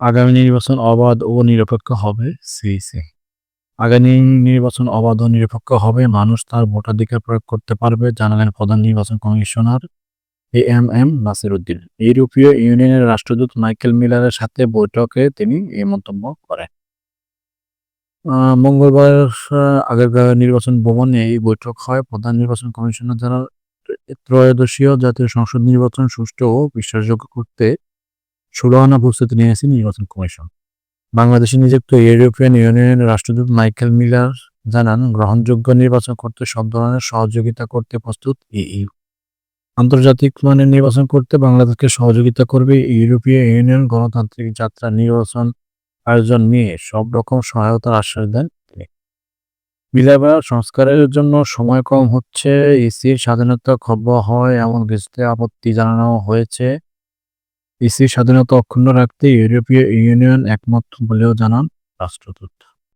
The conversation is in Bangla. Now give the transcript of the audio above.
আগামী নির্বাচন অবাধ ও নিরপেক্ষ হবে সিইসি আগামী নির্বাচন অবাধ ও নিরপেক্ষ হবে, মানুষ তার ভোটাধিকার প্রয়োগ করতে পারবে, জানালেন প্রধান নির্বাচন commissioner A M M Nasir Uddin ইউরোপীয় ইউনিয়নের রাষ্ট্রদূত মাইকেল মিলারের সাথে বৈঠকে তিনি এই মন্তব্য করেন। মঙ্গলবার আগেরকার নির্বাচন ভবনে এই বৈঠক হয়। প্রধান নির্বাচন কমিশনার যারা ত্রয়োদশীয় জাতীয় সংসদ নির্বাচন সুষ্ঠু ও বিশ্বাসযোগ্য করতে ষোলো আনা প্রস্তুতি নিয়েছে নির্বাচন কমিশন। বাংলাদেশে নিযুক্ত ইউরোপিয়ান ইউনিয়নের রাষ্ট্রদূত মাইকেল মিলার জানান, গ্রহণযোগ্য নির্বাচন করতে সব ধরনের সহযোগিতা করতে প্রস্তুত ইইউ। আন্তর্জাতিক মানের নির্বাচন করতে বাংলাদেশকে সহযোগিতা করবে ইউরোপীয় ইউনিয়ন গণতান্ত্রিক যাত্রা নির্বাচন আয়োজন নিয়ে সব রকম সহায়তার আশ্বাস দেন তিনি। মিলাবার সংস্কারের জন্য সময় কম হচ্ছে, ইসির স্বাধীনতা খর্ব হয়, এমন কিছুতে আপত্তি জানানো হয়েছে। ইসির স্বাধীনতা অক্ষুণ্ণ রাখতে ইউরোপীয় ইউনিয়ন একমত বলেও জানান রাষ্ট্রদূত।